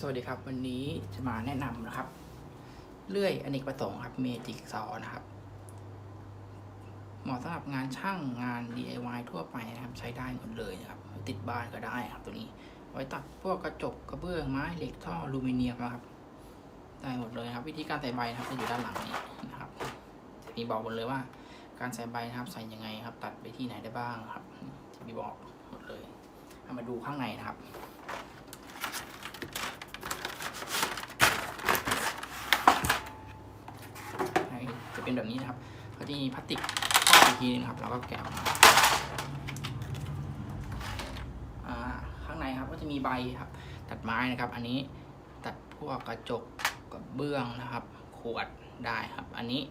สวัสดีครับ วันนี้จะมาแนะนำนะครับ เลื่อยอเนกประสงค์ครับเมจิกซอนะครับ เหมาะสำหรับงานช่างงาน DIY ทั่วไปนะครับ ใช้ได้หมดเลยนะครับ ติดบ้านก็ได้ครับตัวนี้ ไว้ตัดพวกกระจกกระเบื้องไม้เหล็กท่อลูมิเนียมนะครับ ได้หมดเลยครับ วิธีการใส่ใบนะครับจะอยู่ด้านหลังนี้นะครับจะมีบอกหมดเลยว่า การใส่ใบนะครับใส่ยังไงครับ ตัดไปที่ไหนได้บ้างครับจะมีบอกหมดเลยเอามาดูข้างในนะครับ จะ เป็นแบบนี้นะครับเขาจะมีพลาสติกครอบอีกทีนึงครับแล้วก็แกะออกมาอ่าข้างในครับก็จะมีใบครับ ตัดไม้นะครับ อันนี้ตัดพวกกระจกกับเบื้องนะครับ ขวดได้ครับ อันนี้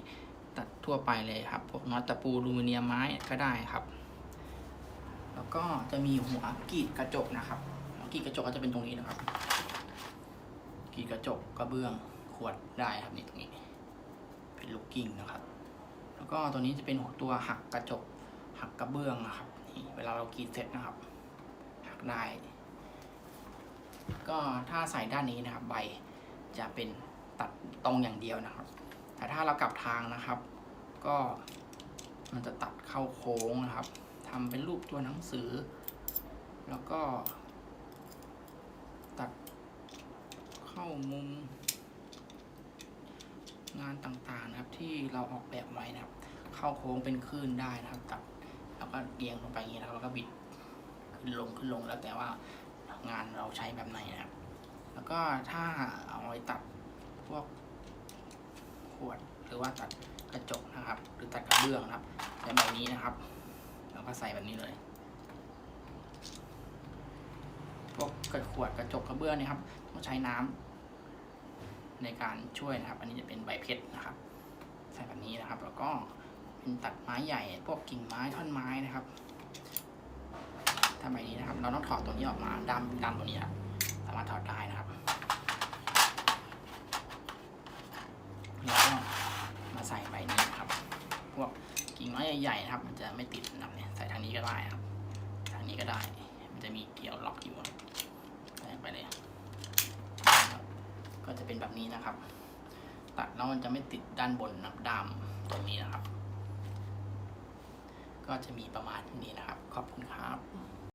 ตัดทั่วไปเลยครับ พวกน็อตตะปูลูมิเนียมไม้ก็ได้ครับ แล้วก็จะมีหัวกรีดกระจกนะครับหัวกรีดกระจกก็จะเป็นตรงนี้นะครับกรีดกระจกกระเบื้องขวดได้ครับนี่ตรงนี้ เป็นลูกกิ้งนะครับ แล้วก็ตัวนี้จะเป็นตัวหักกระจกหักกระเบื้องนะครับนี่เวลาเรากรีดเสร็จนะครับ หักได้ ก็ถ้าใส่ด้านนี้นะครับ ใบจะเป็นตัดตรงอย่างเดียวนะครับ แต่ถ้าเรากลับทางนะครับ ก็มันจะตัดเข้าโค้งนะครับทำเป็นรูปตัวหนังสือ แล้วก็ตัดเข้ามุม งานต่างๆนะครับ ที่เราออกแบบไว้นะครับ เข้าโค้งเป็นคลื่นได้นะครับตัดแล้วก็เอียงลงไปอย่างนี้นะครับแล้วก็บิดขึ้นลงขึ้นลงแล้วแต่ว่างานเราใช้แบบไหนนะครับ แล้วก็ถ้าเอาไว้ตัดพวกขวดหรือว่าตัดกระจกนะครับ หรือตัดกระเบื้องนะครับใช้แบบนี้นะครับแล้วก็ใส่แบบนี้เลยพวกกระขวดกระจกกระเบื้องนี่ครับ ต้องใช้น้ำ ในการช่วยนะครับ อันนี้จะเป็นใบเพชรนะครับใส่แบบนี้นะครับ แล้วก็เป็นตัดไม้ใหญ่ พวกกิ่งไม้ท่อนไม้นะครับทำแบบนี้นะครับ เราต้องถอดตัวนี้ออกมาดำดำตัวนี้ครับสามารถถอดได้นะครับแล้วก็มาใส่ใบนี้นะครับ พวกกิ่งไม้ใหญ่ๆนะครับ มันจะไม่ติดนะครับเนี่ยใส่ทางนี้ก็ได้ครับ ทางนี้ก็ได้ มันจะมีเกี่ยวล็อกอยู่ใส่ไปเลย แบบนี้นะครับ ตัดแล้วมันจะไม่ติดด้านบนนับดามตรงนี้นะครับ ก็จะมีประมาณนี้นะครับ ขอบคุณครับ